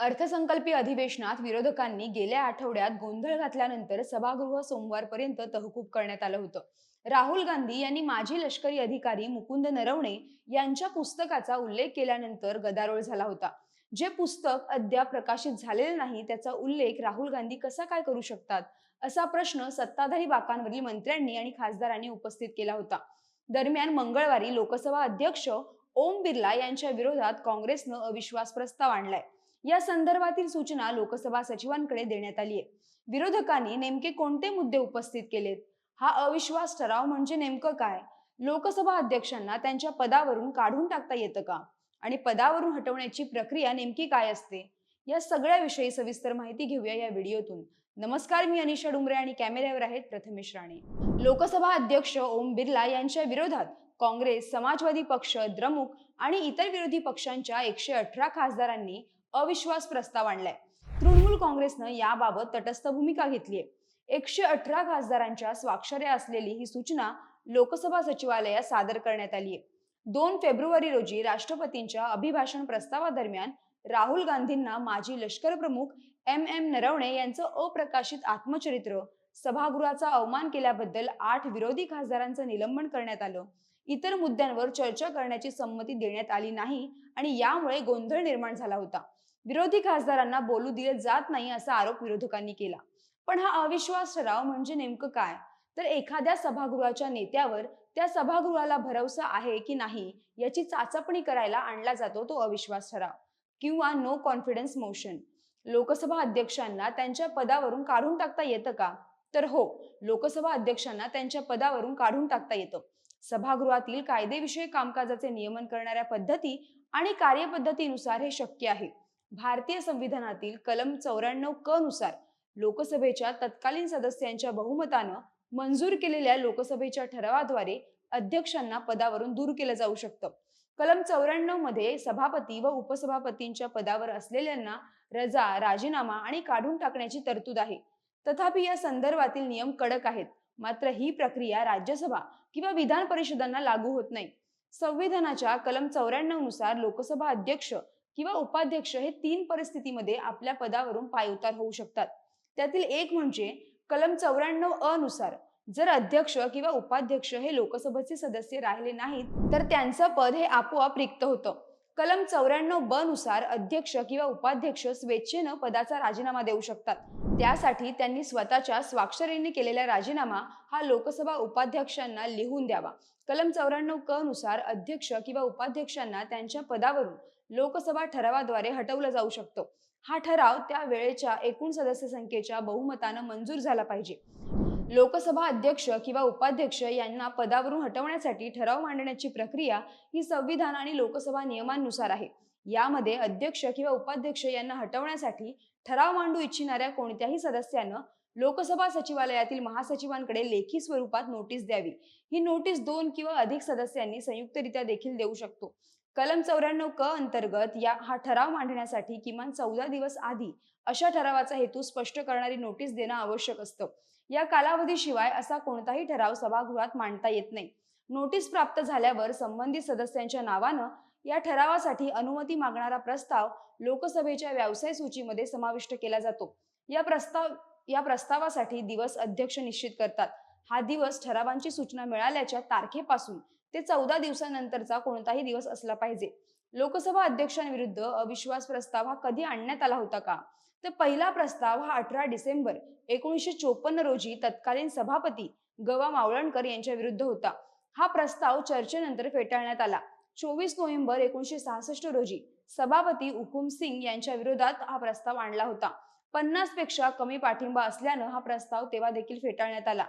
अर्थसंकल्पीय अधिवेशनात विरोधकांनी गेल्या आठवड्यात गोंधळ घातल्यानंतर सभागृह सोमवारपर्यंत तहकूब करण्यात आलं होतं. राहुल गांधी यांनी माजी लष्करी अधिकारी मुकुंद नरवणे यांच्या पुस्तकाचा उल्लेख केल्यानंतर गदारोळ झाला होता. जे पुस्तक अद्याप प्रकाशित झालेले नाही त्याचा उल्लेख राहुल गांधी कसा काय करू शकतात? असा प्रश्न सत्ताधारी बाकांवरील मंत्र्यांनी आणि खासदारांनी उपस्थित केला होता. दरम्यान मंगळवारी लोकसभा अध्यक्ष ओम बिर्ला यांच्या विरोधात काँग्रेसनं अविश्वास प्रस्ताव आणलाय. या संदर्भातील सूचना लोकसभा सचिवांकडे देण्यात आली आहे. विरोधकांनी नेमके कोणते मुद्दे उपस्थित केलेत? हा अविश्वास ठराव म्हणजे नेमकं काय? लोकसभा अध्यक्षांना त्यांच्या पदावरून काढून टाकता येतं का? आणि पदावरून हटवण्याची प्रक्रिया नेमकी काय असते? या सगळ्याविषयी सविस्तर माहिती घेऊया या व्हिडिओतून. नमस्कार मी अनिशा डुंगरे आणि कॅमेऱ्यावर आहेत प्रथमेश राणे. लोकसभा अध्यक्ष ओम बिर्ला यांच्या विरोधात काँग्रेस समाजवादी पक्ष द्रमुक आणि इतर विरोधी पक्षांच्या एकशे अठरा खासदारांनी अविश्वास प्रस्ताव आणलाय. तृणमूल काँग्रेसनं याबाबत तटस्थ भूमिका घेतलीय. एकशे अठरा खासदारांच्या स्वाक्षऱ्या असलेली ही सूचना लोकसभा सचिवालयात सादर करण्यात आली आहे दोन फेब्रुवारी रोजी राष्ट्रपतींच्या अभिभाषण प्रस्तावादरम्यान राहुल गांधींना माजी लष्कर प्रमुख एम एम नरवणे यांचं अप्रकाशित आत्मचरित्र सभागृहाचा अवमान केल्याबद्दल आठ विरोधी खासदारांचं निलंबन करण्यात आलं. इतर मुद्द्यांवर चर्चा करण्याची संमती देण्यात आली नाही आणि यामुळे गोंधळ निर्माण झाला होता. विरोधी खासदारांना बोलू दिले जात नाही असा आरोप विरोधकांनी केला. पण हा अविश्वास ठराव म्हणजे नेमकं काय? तर एखाद्या सभागृहाच्या नेत्यावर त्या सभागृहाला भरवसा आहे की नाही याची चाचपणी करायला आणला जातो तो अविश्वास ठराव किंवा नो कॉन्फिडन्स मोशन लोकसभा अध्यक्षांना त्यांच्या पदावरून काढून टाकता येतं का? तर हो लोकसभा अध्यक्षांना त्यांच्या पदावरून काढून टाकता येतं. सभागृहातील कायदेविषयक कामकाजाचे नियमन करणाऱ्या पद्धती आणि कार्यपद्धतीनुसार हे शक्य आहे. भारतीय संविधानातील कलम चौऱ्याण्णव क नुसार लोकसभेच्या तत्कालीन सदस्यांच्या बहुमतानं मंजूर केलेल्या लोकसभेच्या ठरावाद्वारे अध्यक्षांना पदावरून दूर केलं जाऊ शकतं. कलम चौऱ्याण्णवमध्ये सभापती व उपसभापतींच्या पदावर असलेल्यांना रजा राजीनामा आणि काढून टाकण्याची तरतूद आहे. तथापि या संदर्भातील नियम कडक आहेत. मात्र ही प्रक्रिया राज्यसभा किंवा विधान परिषदांना लागू होत नाही. संविधानाच्या कलम चौऱ्याण्णवनुसार लोकसभा अध्यक्ष किंवा उपाध्यक्ष हे तीन परिस्थितीमध्ये आपल्या पदावरून पायउतार होऊ शकतात. त्यातील एक म्हणजे कलम चौऱ्याण्णव अनुसार जर अध्यक्ष किंवा उपाध्यक्ष हे लोकसभेचे सदस्य राहिले नाहीत तर त्यांचं पद हे आपोआप रिक्त होतं. कलम चौऱ्याण्णव ब नुसार अध्यक्ष किंवा उपाध्यक्ष स्वेच्छेनं पदाचा राजीनामा देऊ शकतात. त्यासाठी त्यांनी स्वतःच्या स्वाक्षरीने केलेला राजीनामा हा लोकसभा उपाध्यक्षांना लिहून द्यावा. कलम चौऱ्याण्णव क नुसार अध्यक्ष किंवा उपाध्यक्षांना त्यांच्या पदावरून लोकसभा ठरावाद्वारे हटवलं जाऊ शकतो. हा ठराव त्या वेळेच्या एकूण सदस्य संख्येच्या बहुमतानं मंजूर झाला पाहिजे. लोकसभा अध्यक्ष किंवा उपाध्यक्ष यांना पदावरून हटवण्यासाठी ठराव मांडण्याची प्रक्रिया ही संविधान आणि लोकसभा नियमांनुसार आहे. यामध्ये अध्यक्ष किंवा उपाध्यक्ष यांना हटवण्यासाठी ठराव मांडू इच्छिणाऱ्या कोणत्याही सदस्यानं लोकसभा सचिवालयातील महासचिवांकडे लेखी स्वरूपात नोटीस द्यावी. ही नोटीस दोन किंवा अधिक सदस्यांनी संयुक्तरित्या देखील देऊ शकतो. कलम चौऱ्याण्णव क अंतर्गत या हा ठराव मांडण्यासाठी किमान चौदा दिवस आधी अशा ठरावाचा हेतू स्पष्ट करणारी नोटीस देणं आवश्यक असतं. या कालावधीशिवाय असा कोणताही ठराव सभागृहात मांडता येत नाही. नोटीस प्राप्त झाल्यावर संबंधित सदस्यांच्या नावानं या ठरावासाठी अनुमती मागणारा प्रस्ताव लोकसभेच्या व्यवसाय सूचीमध्ये समाविष्ट केला जातो. या प्रस्ताव या प्रस्तावासाठी दिवस अध्यक्ष निश्चित करतात. हा दिवस ठरावांची सूचना मिळाल्याच्या तारखेपासून ते चौदा दिवसानंतरचा कोणताही दिवस असला पाहिजे. लोकसभा अध्यक्षांविरुद्ध अविश्वास प्रस्ताव हा कधी आणण्यात आला होता का? तर पहिला प्रस्ताव हा अठरा डिसेंबर एकोणीसशे चोपन्न रोजी तत्कालीन सभापती गवा मावळणकर यांच्या विरुद्ध होता. हा प्रस्ताव चर्चेनंतर फेटाळण्यात आला. चोवीस नोव्हेंबर एकोणीशे सहासष्ट रोजी सभापती हुकुम सिंग यांच्या विरोधात हा प्रस्ताव आणला होता. पन्नासपेक्षा कमी पाठिंबा असल्यानं हा प्रस्ताव तेव्हा देखील फेटाळण्यात आला.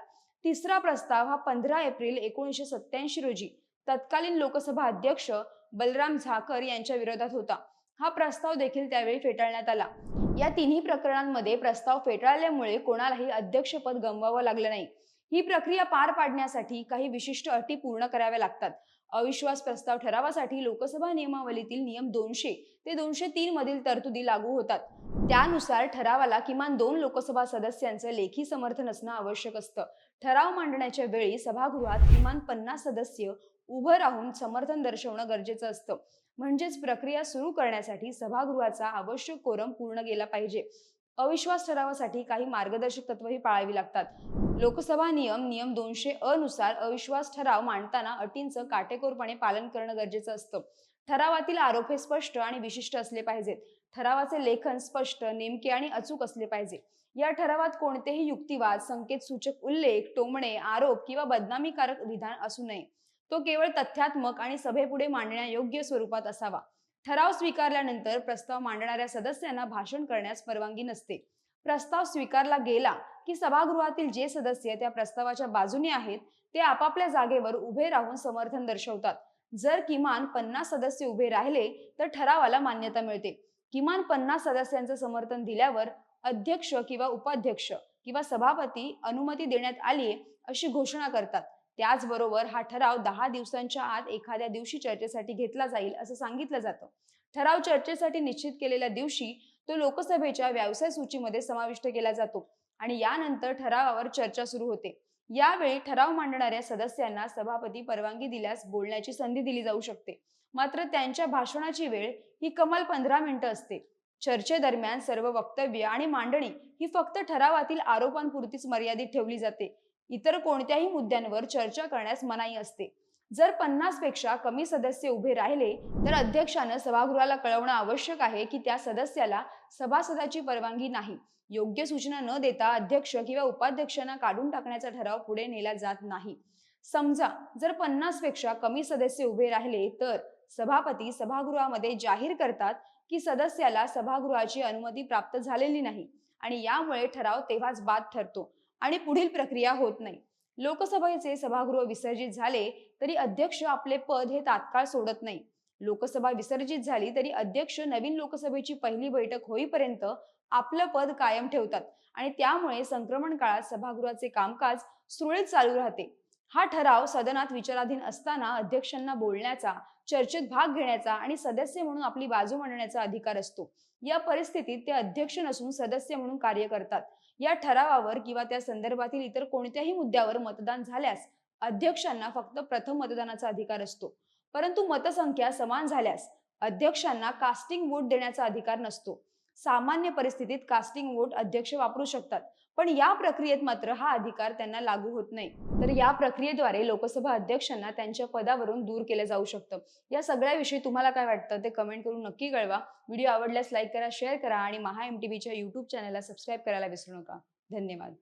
तिसरा प्रस्ताव हा पंधरा एप्रिल एकोणीसशे सत्याऐंशी रोजी तत्कालीन लोकसभा अध्यक्ष बलराम झाकर यांच्या विरोधात होता. हा प्रस्ताव देखील त्यावेळी फेटाळण्यात आला. या तिन्ही प्रकरणांमध्ये प्रस्ताव फेटाळल्यामुळे कोणालाही अध्यक्षपद गमवावं लागलं नाही. ही प्रक्रिया पार पाडण्यासाठी काही विशिष्ट अटी पूर्ण कराव्या लागतात. अविश्वास प्रस्ताव ठरावासाठी लोकसभा नियमावलीतील नियम दोनशे ते दोनशे तीन मधील तरतुदी लागू होतात. त्यानुसार ठरावाला किमान दोन लोकसभा सदस्यांचं लेखी समर्थन असणं आवश्यक असतं. ठराव मांडण्याच्या वेळी सभागृहात किमान पन्नास सदस्य उभं राहून समर्थन दर्शवणं गरजेचं असतं. म्हणजेच प्रक्रिया सुरू करण्यासाठी सभागृहाचा आवश्यक कोरम पूर्ण केला पाहिजे. अविश्वास ठरावासाठी काही मार्गदर्शक तत्वही पाळावी लागतात. लोकसभा नियम नियम दोनशे अनुसार अविश्वास ठराव मांडताना अटींचं काटेकोरपणे पालन करणं गरजेचं असतं. ठरावातील आरोप हे स्पष्ट आणि विशिष्ट असले पाहिजेत. ठरावाचे लेखन स्पष्ट नेमके आणि अचूक असले पाहिजे. या ठरावात कोणतेही युक्तिवाद संकेत सूचक उल्लेख टोमणे आरोप किंवा बदनामीकारक विधान असू नये. तो केवळ तथ्यात्मक आणि सभेपुढे मांडण्यायोग्य स्वरूपात असावा. ठराव स्वीकारल्यानंतर प्रस्ताव मांडणाऱ्या सदस्यांना भाषण करण्यास परवानगी नसते. प्रस्ताव स्वीकारला गेला की सभागृहातील जे सदस्य त्या प्रस्तावाच्या बाजूने आहेत ते आपापल्या जागेवर उभे राहून समर्थन दर्शवतात. जर किमान पन्नास सदस्य उभे राहिले तर ठरावाला मान्यता मिळते. किमान पन्नास सदस्यांचं समर्थन दिल्यावर अध्यक्ष किंवा उपाध्यक्ष किंवा सभापती अनुमती देण्यात आली अशी घोषणा करतात. त्याचबरोबर हा ठराव दहा दिवसांच्या आत एखाद्या दिवशी चर्चेसाठी घेतला जाईल असं सांगितलं जातं. ठराव चर्चेसाठी निश्चित केलेल्या दिवशी तो लोकसभेच्या व्यवसाय सूचीमध्ये समाविष्ट केला जातो आणि यानंतर ठरावावर चर्चा सुरू होते. यावेळी ठराव मांडणाऱ्या सदस्यांना सभापती परवानगी दिल्यास बोलण्याची संधी दिली जाऊ शकते. मात्र त्यांच्या भाषणाची वेळ ही कमाल पंधरा मिनिटं असते. चर्चेदरम्यान सर्व वक्तव्य आणि मांडणी ही फक्त ठरावातील आरोपांपुरतीच मर्यादित ठेवली जाते. इतर कोणत्याही मुद्द्यांवर चर्चा करण्यास मनाई असते. जर पन्नासपेक्षा कमी सदस्य उभे राहिले तर अध्यक्षानं सभागृहाला कळवणं आवश्यक आहे की त्या सदस्याला सभासदाची परवानगी नाही. योग्य सूचना न देता अध्यक्ष किंवा उपाध्यक्षांना काढून टाकण्याचा ठराव पुढे नेला जात नाही. समजा जर पन्नासपेक्षा कमी सदस्य उभे राहिले तर सभापती सभागृहामध्ये जाहीर करतात की सदस्याला सभागृहाची अनुमती प्राप्त झालेली नाही आणि यामुळे ठराव तेव्हाच बाद ठरतो. आणि पुढील प्रक्रिया होत नाही. लोकसभेचे सभागृह विसर्जित झाले तरी अध्यक्ष आपले पद हे तात्काळ सोडत नाही. लोकसभा विसर्जित झाली तरी अध्यक्ष नवीन लोकसभेची पहिली बैठक होईपर्यंत आपलं पद कायम ठेवतात आणि त्यामुळे संक्रमण काळात सभागृहाचे कामकाज सुरळीत चालू राहते. हा ठराव सदनात विचाराधीन असताना अध्यक्षांना बोलण्याचा चर्चेत भाग घेण्याचा आणि सदस्य म्हणून आपली बाजू मांडण्याचा अधिकार असतो. या परिस्थितीत ते अध्यक्ष नसून सदस्य म्हणून कार्य करतात. या ठरावावर किंवा त्या संदर्भातील इतर कोणत्याही मुद्द्यावर मतदान झाल्यास अध्यक्षांना फक्त प्रथम मतदानाचा अधिकार असतो. परंतु मतसंख्या समान झाल्यास अध्यक्षांना कास्टिंग वोट देण्याचा अधिकार नसतो. सामान्य परिस्थितीत कास्टिंग वोट अध्यक्ष वापरू शकतात. पण या प्रक्रियेत मात्र हा अधिकार त्यांना लागू होत नाही. तर या प्रक्रियेद्वारे लोकसभा अध्यक्षांना त्यांच्या पदावरून दूर केलं जाऊ शकतं. या सगळ्याविषयी तुम्हाला काय वाटतं ते कमेंट करून नक्की कळवा. व्हिडिओ आवडल्यास लाईक करा शेअर करा आणि महा एम टी व्हीच्या युट्यूब चॅनलला सबस्क्राईब करायला विसरू नका. धन्यवाद.